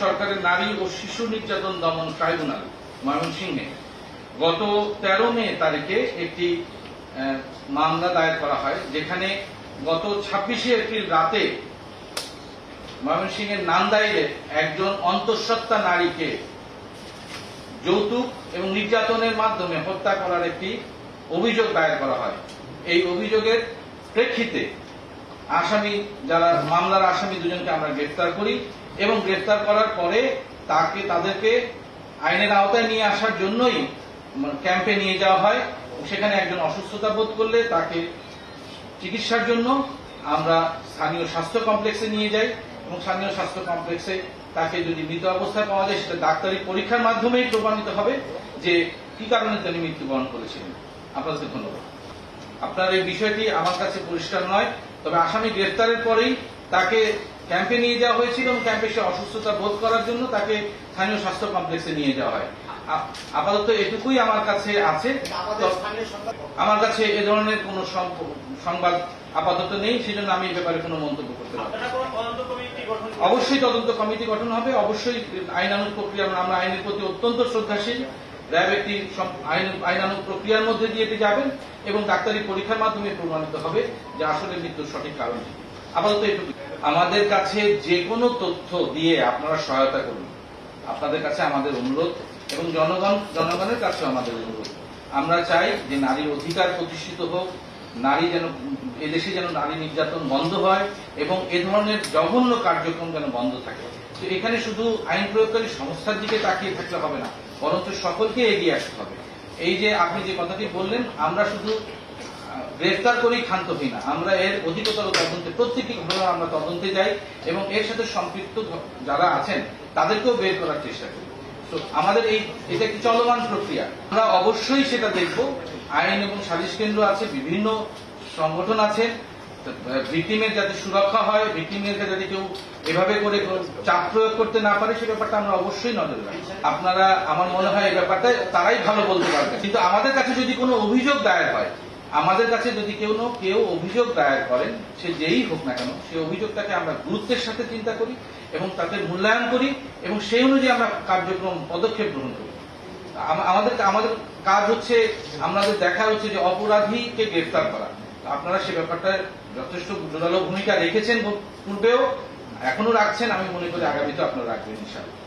সরকারের নারী ও শিশু নির্যাতন দমন ট্রাইব্যুনাল, ময়মনসিংহে। গত তেরো মে তারিখে একটি মামলা দায়ের করা হয়, যেখানে গত ছাব্বিশে এপ্রিল রাতে ময়মনসিংহের নান্দাইলে একজন অন্তঃসত্ত্বা নারীকে যৌতুক এবং নির্যাতনের মাধ্যমে হত্যা করার একটি অভিযোগ দায়ের করা হয়। এই অভিযোগের প্রেক্ষিতে আসামি, যারা মামলার আসামি দুজনকে আমরা গ্রেফতার করি। এবং গ্রেফতার করার পরে তাকে তাদেরকে আইনের আওতায় নিয়ে আসার জন্যই ক্যাম্পে নিয়ে যাওয়া হয়। সেখানে একজন অসুস্থতা বোধ করলে তাকে চিকিৎসার জন্য আমরা স্থানীয় স্বাস্থ্য কমপ্লেক্সে নিয়ে যাই এবং স্থানীয় স্বাস্থ্য কমপ্লেক্সে তাকে যদি মৃত অবস্থায় পাওয়া যায়, সেটা ডাক্তারি পরীক্ষার মাধ্যমেই প্রমাণিত হবে যে কি কারণে তিনি মৃত্যুবরণ করেছিলেন। আপনাদের ধন্যবাদ। আপনার এই বিষয়টি আমার কাছে পরিষ্কার নয়, তবে আসামি গ্রেফতারের পরেই তাকে ক্যাম্পে নিয়ে যাওয়া হয়েছিল এবং ক্যাম্পে সে অসুস্থতা বোধ করার জন্য তাকে স্থানীয় স্বাস্থ্য কমপ্লেক্সে নিয়ে যাওয়া হয়। আপাতত এটুকুই আমার কাছে আছে। আমার কাছে এ ধরনের কোনো সংবাদ আপাতত নেই সেজন্য আমি এই ব্যাপারে কোনো মন্তব্য করতে পারব? অবশ্যই তদন্ত কমিটি গঠন হবে। অবশ্যই আইনানুগ প্রক্রিয়া আমরা আইনের প্রতি অত্যন্ত শ্রদ্ধাশীল। র্যাব একটি সম- আইন আইনানুগ প্রক্রিয়ার মধ্যে দিয়ে এটি যাবেন এবং ডাক্তারি পরীক্ষার মাধ্যমে প্রমাণিত হবে যে আসলে মৃত্যুর সঠিক কারণ আপাতত এটুকু আমাদের কাছে যে কোনো তথ্য দিয়ে আপনারা সহায়তা করুন। আপনাদের কাছে আমাদের অনুরোধ এবং জনগণ, জনগণের কাছে আমাদের অনুরোধ। আমরা চাই যে নারীর অধিকার প্রতিষ্ঠিত হোক, নারী যেন, এদেশে যেন নারী নির্যাতন বন্ধ হয় এবং এ ধরনের জঘন্য কার্যক্রম যেন বন্ধ থাকে। তো এখানে শুধু আইন প্রয়োগকারী সংস্থার দিকে তাকিয়ে থাকলে হবে না, বরঞ্চ সকলকে এগিয়ে আসতে হবে। এই যে আপনি যে কথাটি বললেন, আমরা শুধু গ্রেফতার করেই ক্ষান্ত হই না আমরা এর অধিকতর তদন্তে, প্রত্যেকটি ঘটনা আমরা তদন্তে যাই এবং এর সাথে সম্পৃক্ত যারা আছেন, তাদেরকেও বের করার চেষ্টা করি। তো আমাদের এই, এটা একটি চলমান প্রক্রিয়া। আমরা অবশ্যই সেটা দেখব। আইন এবং সালিশ কেন্দ্র আছে, বিভিন্ন সংগঠন আছে ভিকটিমের যাতে সুরক্ষা হয় ভিকটিমের যাতে কেউ এভাবে করে চাপ প্রয়োগ করতে না পারে, সে ব্যাপারটা আমরা অবশ্যই নজর রাখি আপনারা, আমার মনে হয় এই ব্যাপারটা তারাই ভালো বলতে পারবেন। কিন্তু আমাদের কাছে যদি কোনো অভিযোগ দায়ের হয় আমাদের কাছে যদি কেউ না, কেউ অভিযোগ দায়ের করেন, সে যেই হোক না কেন সেই অভিযোগটাকে আমরা গুরুত্বের সাথে চিন্তা করি এবং তাকে মূল্যায়ন করি এবং সেই অনুযায়ী আমরা কার্যক্রম, পদক্ষেপ গ্রহণ করি। আমাদের আমাদের কাজ হচ্ছে, আমাদের দেখা হচ্ছে যে অপরাধীকে গ্রেফতার করা। আপনারা সে ব্যাপারটা যথেষ্ট জোরালো ভূমিকা রেখেছেন পূর্বেও, এখনও রাখছেন, আমি মনে করি আগামীতে আপনারা রাখবেন ইনশাআল্লাহ।